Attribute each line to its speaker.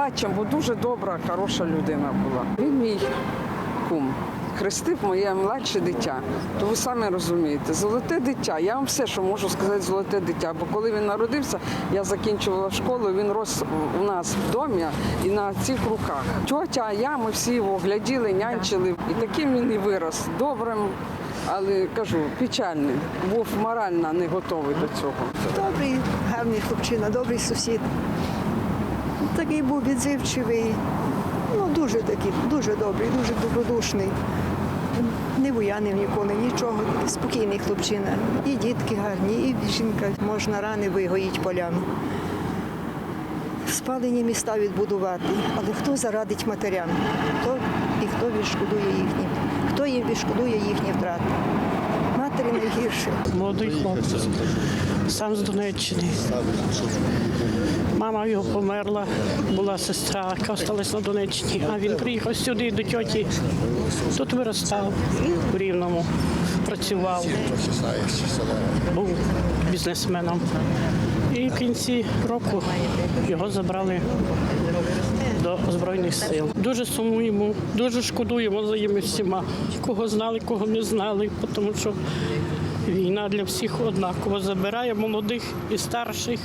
Speaker 1: плачемо, бо дуже добра, хороша людина була. Він мій кум. Хрестив моє младше дитя. То ви самі розумієте, золоте дитя. Я вам все, що можу сказати, золоте дитя. Бо коли він народився, я закінчувала школу, він рос у нас в домі і на цих руках. Тьотя, я, ми всі його гляділи, нянчили. І таким він і вирос. Добрим, але кажу, печальний. Був морально не готовий до цього.
Speaker 2: Добрий, гарний хлопчина, добрий сусід. Такий був відзивчивий, ну дуже такий, дуже добрий, дуже добродушний. Не буянив ніколи, нічого, спокійний хлопчина. І дітки гарні, і жінка можна рани вигоїть поляну. Спалені міста відбудувати, але хто зарадить матерям? Хто і хто відшкодує їхні, хто їм відшкодує їхні втрати? Матері найгірше.
Speaker 3: молодий хлопець, сам з Донеччини. Мама його померла, була сестра, яка залишилась на Донеччині, а він приїхав сюди до тьоті. Тут виростав в Рівному, працював, був бізнесменом. І в кінці року його забрали Збройних сил. Дуже сумуємо, дуже шкодуємо за ними всіма, кого знали, кого не знали, тому що війна для всіх однаково забирає молодих і старших.